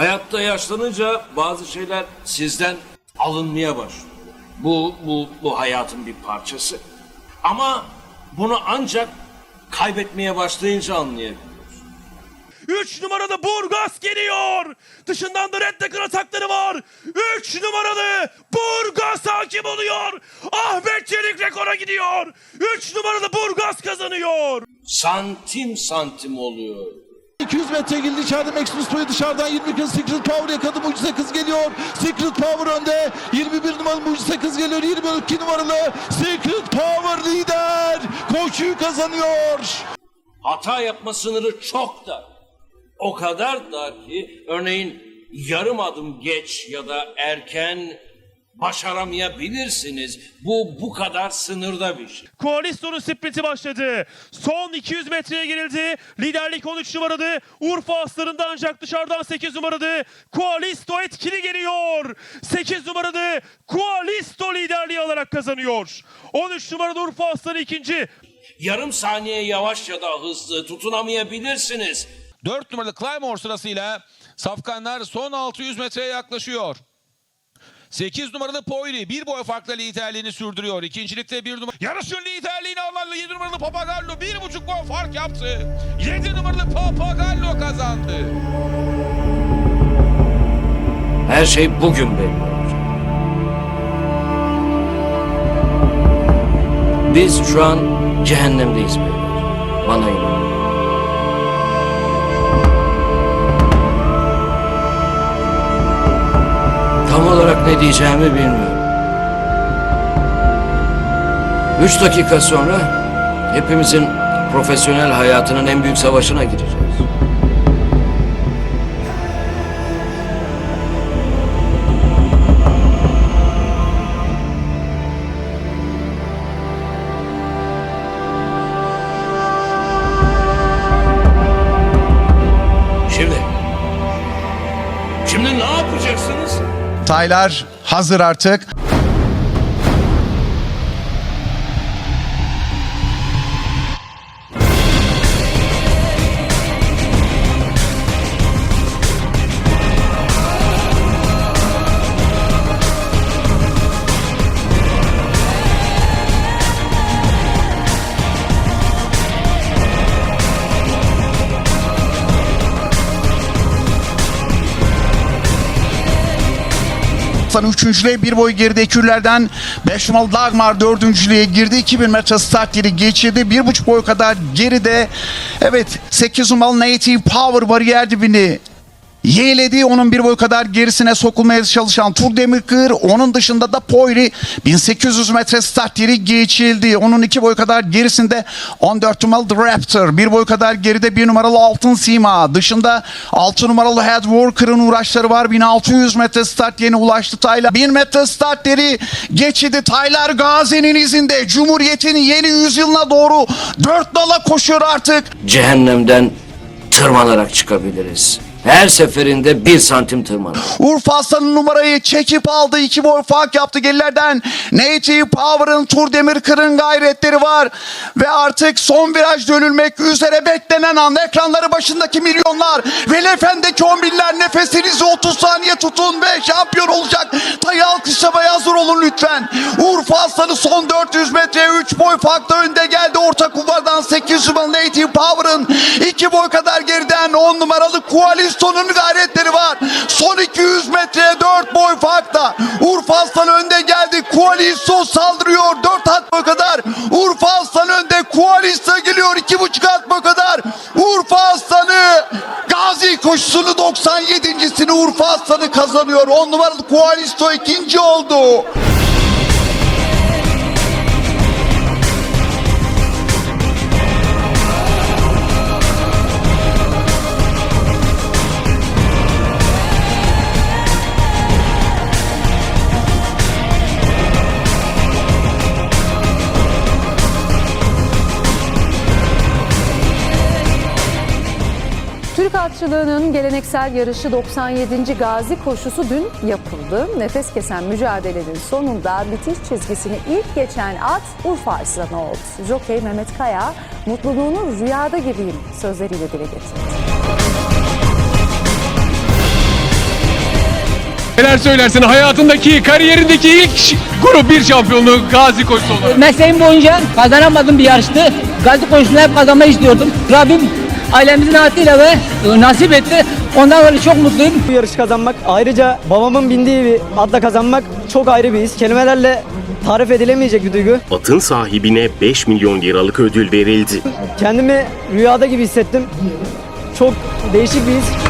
Hayatta yaşlanınca bazı şeyler sizden alınmaya başlıyor. Bu, bu, bu hayatın bir parçası. Ama bunu ancak kaybetmeye başlayınca anlayabiliyoruz. 3 numaralı Burgas geliyor. Dışından da Reddecker atakları var. 3 numaralı Burgas hakim oluyor. Ahmet Çelik rekora gidiyor. 3 numaralı Burgas kazanıyor. Santim santim oluyor. 200 metre girdi içeride Maximus Boy dışarıdan 20 kız Secret Power yakaladı. Mucize kız geliyor. Secret Power önde. 21 numaralı Mucize kız geliyor. 22 numaralı Secret Power lider. Koşuyu kazanıyor. Hata yapma sınırı çok da. O kadar da ki örneğin yarım adım geç ya da erken başaramayabilirsiniz. Bu bu kadar sınırda bir şey. Koaliston'un sprinti başladı. Son 200 metreye girildi. Liderlik 13 numaralı. Urfa aslarında ancak dışarıdan 8 numaralı. Koalisto etkili geliyor. 8 numaralı Koalisto liderliği alarak kazanıyor. 13 numaralı Urfa aslanı ikinci. Yarım saniye yavaş ya da hızlı tutunamayabilirsiniz. 4 numaralı Claymore sırasıyla safkanlar son 600 metreye yaklaşıyor. 8 numaralı Poiri bir boy farkla liderliğini sürdürüyor. İkincilikte bir numara yarışın liderliğini alan 7 numaralı Papagallo bir buçuk boy fark yaptı. 7 numaralı Papagallo kazandı. Her şey bugün belli. Biz şu an cehennemdeyiz beyler. Bana inanın. Olarak ne diyeceğimi bilmiyorum. Üç dakika sonra hepimizin profesyonel hayatının en büyük savaşına gireceğiz. Şimdi, şimdi ne yapacaksınız? Taylar hazır artık. Aslan üçüncülüğe bir boy geride ekürlerden 5 numaralı Dagmar dördüncülüğe girdi. 2000 metre start yeri geçirdi. Bir buçuk boy kadar geride. Evet 8 numaralı Native Power bariyer dibini Yeğledi onun bir boy kadar gerisine sokulmaya çalışan Tur Demirkır. Onun dışında da Poiri 1800 metre start yeri geçildi. Onun iki boy kadar gerisinde 14 numaralı Raptor. Bir boy kadar geride bir numaralı Altın Sima. Dışında 6 numaralı Head Worker'ın uğraşları var. 1600 metre start yerine ulaştı Taylar. 1000 metre start yeri geçildi. Taylar Gazi'nin izinde. Cumhuriyet'in yeni yüzyılına doğru dört dala koşuyor artık. Cehennemden tırmanarak çıkabiliriz. Her seferinde bir santim tırmanır. Urfa Aslan'ın numarayı çekip aldı. iki boy fark yaptı gerilerden. Native Power'ın Tur Demirkır'ın gayretleri var. Ve artık son viraj dönülmek üzere beklenen an. Ekranları başındaki milyonlar. Ve Lefen'deki on binler nefesinizi 30 saniye tutun ve şampiyon olacak. Tayı alkışlamaya hazır olun lütfen. Urfa Aslanı son 400 metreye 3 boy farkla önde geldi. Orta kulvardan 8 numaralı Native Power'ın 2 boy kadar geriden 10 numaralı Koaliston'un gayretleri var. Son 200 metreye 4 boy farkla. Urfa Aslan önde geldi. Koaliston saldırıyor. 4 at boy kadar. Urfa Aslan önde. Koaliston geliyor. 2,5 at boy kadar. Urfa Aslanı Gazi koşusunu 97.sini Urfa Aslanı kazanıyor. 10 numaralı Koaliston ikinci oldu. Atçılığının geleneksel yarışı 97. Gazi koşusu dün yapıldı. Nefes kesen mücadelenin sonunda bitiş çizgisini ilk geçen at Urfa Arslanı oldu. Jokey Mehmet Kaya, mutluluğunu rüyada gibiyim sözleriyle dile getirdi. Neler söylersin hayatındaki, kariyerindeki ilk grup bir şampiyonluğu gazi koşusu olarak? Mesleğim boyunca kazanamadığım bir yarıştı. Gazi koşusunu hep kazanmayı istiyordum. Rabbim ailemizin hakkıyla ve e, nasip etti. Ondan dolayı çok mutluyum. Bu yarışı kazanmak ayrıca babamın bindiği bir atla kazanmak çok ayrı bir his. Kelimelerle tarif edilemeyecek bir duygu. Atın sahibine 5 milyon liralık ödül verildi. Kendimi rüyada gibi hissettim. Çok değişik bir his.